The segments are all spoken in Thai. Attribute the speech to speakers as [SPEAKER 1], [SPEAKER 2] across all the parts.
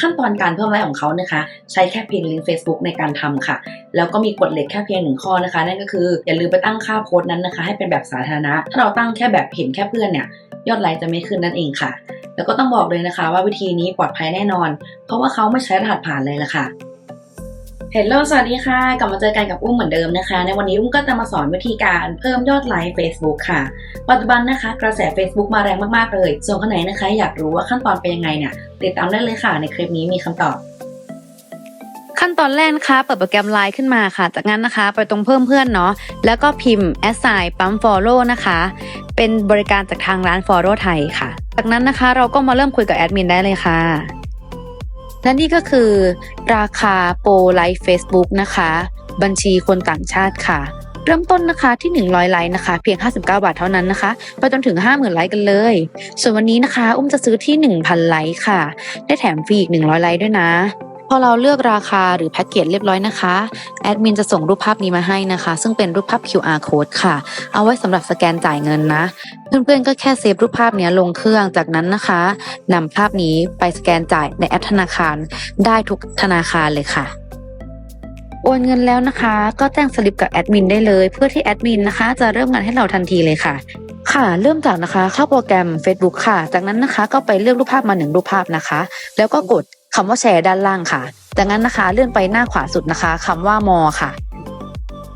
[SPEAKER 1] ขั้นตอนการเพิ่มไลค์ของเขานะคะ ใช้แค่เพียงลิงก์ Facebook ในการทำค่ะ แล้วก็มีกฎเหล็กแค่เพียงหนึ่งข้อนะคะ นั่นก็คืออย่าลืมไปตั้งค่าโพสต์นั้นนะคะ ให้เป็นแบบสาธารณะ ถ้าเราตั้งแค่แบบเห็นแค่เพื่อนเนี่ยยอดไลค์จะไม่ขึ้นนั่นเองค่ะ แล้วก็ต้องบอกเลยนะคะ ว่าวิธีนี้ปลอดภัยแน่นอน เพราะว่าเขาไม่ใช้รหัสผ่านเลยล่ะค่ะ เฮลโลสวัสดีค่ะ กลับมาเจอกันกับอุ้มเหมือนเดิมนะคะ ในวันนี้อุ้มก็จะมาสอนวิธีการเพิ่มยอดไลค์ Facebook ค่ะ ปัจจุบันนะคะ กระแส Facebook มาแรงมากๆเลย ส่วนคนไหนนะคะ อยากรู้ว่าขั้นตอนเป็นยังไงเนี่ย ติดตามได้เลยค่ะ ในคลิปนี้มีคำตอบ
[SPEAKER 2] ขั้นตอนแรกนะคะ เปิดโปรแกรม Line ขึ้นมาค่ะ จากนั้นนะคะ ไปตรงเพิ่มเพื่อนเนาะ แล้วก็พิมพ์ assign ปั๊ม follow นะคะ เป็นบริการจากทางร้าน follow ไทยค่ะ จากนั้นนะคะ เราก็มาเริ่มคุยกับแอดมินได้เลยค่ะ และนี่ก็คือ ราคาโปรไลฟ์ Facebook นะคะ บัญชีคนต่างชาติค่ะ เริ่มต้นนะคะที่ 100 ไลค์นะคะ เพียง 59 บาทเท่านั้นนะคะ ไปจนถึง 50,000 ไลค์กันเลย ส่วนวันนี้นะคะ อุ้มจะซื้อที่ 1,000 ไลค์ค่ะ ได้แถมฟรีอีก 100 ไลค์ด้วยนะ พอเราเลือกราคาหรือแพ็กเกจเรียบร้อยนะคะ แอดมินจะส่งรูปภาพนี้มาให้นะคะ ซึ่งเป็นรูปภาพ QR code ค่ะ เอาไว้สำหรับสแกนจ่ายเงินนะ เพื่อนๆก็แค่เซฟรูปภาพนี้ลงเครื่องจากนั้นนะคะนำภาพนี้ไปสแกนจ่ายในแอปธนาคาร ได้ทุกธนาคารเลยค่ะโอนเงินแล้วนะคะ ก็แจ้งสลิปกับแอดมินได้เลย เพื่อที่แอดมินนะคะ จะเริ่มงานให้เราทันทีเลยค่ะ ค่ะ เริ่มจากนะคะเข้าโปรแกรม Facebook ค่ะ จากนั้นนะคะก็ไปเลือกรูปภาพมาหนึ่งรูปภาพนะคะ แล้วก็กด คำว่าแชร์ด้านล่างค่ะ จากนั้นนะคะเลื่อนไปหน้าขวาสุดนะคะคำว่ามอค่ะ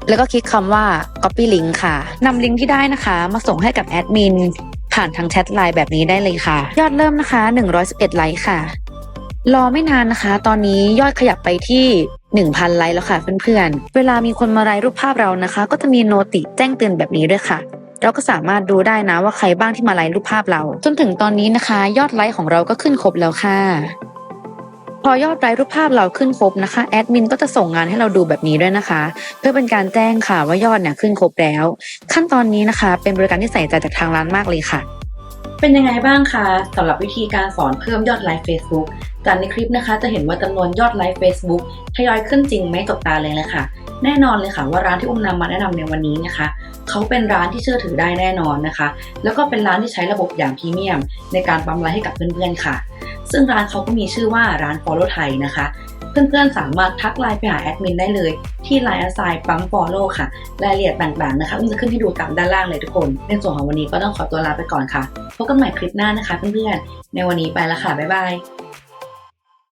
[SPEAKER 2] แล้วก็คลิกคำว่า copy link ค่ะนำลิงก์ที่ได้นะคะ มาส่งให้กับแอดมินผ่านทางแชทไลน์แบบนี้ได้เลยค่ะ ยอดเริ่มนะคะ 111 ไลค์ค่ะ รอไม่นานนะคะ ตอนนี้ยอดขยับไปที่1,000 ไลค์แล้วค่ะเพื่อนๆ เวลามีคนมาไลค์รูปภาพเรานะคะ ก็จะมีโนติแจ้งเตือนแบบนี้ด้วยค่ะ เราก็สามารถดูได้นะว่าใครบ้างที่มาไลค์รูปภาพเรา จนถึงตอนนี้นะคะ ยอดไลค์ของเราก็ขึ้นครบแล้วค่ะ พอยอดไลค์รูปภาพเราขึ้นครบนะคะแอดมินก็จะส่งงานให้เราดูแบบนี้ด้วยนะคะ เพื่อเป็นการแจ้งค่ะว่ายอดเนี่ยขึ้นครบแล้ว ขั้นตอนนี้นะคะ เป็นบริการที่ใส่ใจจากทางร้านมากเลยค่ะ
[SPEAKER 1] เป็นยังไงบ้างคะสำหรับวิธีการสอนเพิ่มยอดไลค์ Facebook จากในคลิปนะคะ จะเห็นว่าจำนวนยอดไลค์ Facebook ทยอยขึ้นจริงไหมกับตาเลยเลยค่ะแน่นอนเลยค่ะว่าร้านที่อุ้มนำมาแนะนำในวันนี้นะคะเขาเป็นร้านที่เชื่อถือได้แน่นอนนะคะ แล้วก็เป็นร้านที่ใช้ระบบอย่างพรีเมียม ในการปั๊มไลค์ให้กับเพื่อนๆค่ะ ซึ่งร้านเขาก็มีชื่อว่าร้านฟอลโล่ไทยนะคะ เพื่อนๆสามารถทักไลน์ไปหาแอดมินได้เลยที่ไลน์อาไซปั๊มฟอลโล่ค่ะ รายละเอียดต่างๆนะคะอุ้มจะขึ้นให้ดูตามด้านล่างเลยทุกคน ในส่วนของวันนี้ก็ต้องขอตัวลาไปก่อนค่ะพบกันใหม่คลิปหน้านะคะเพื่อนๆในวันนี้ไปแล้วค่ะบ๊ายบาย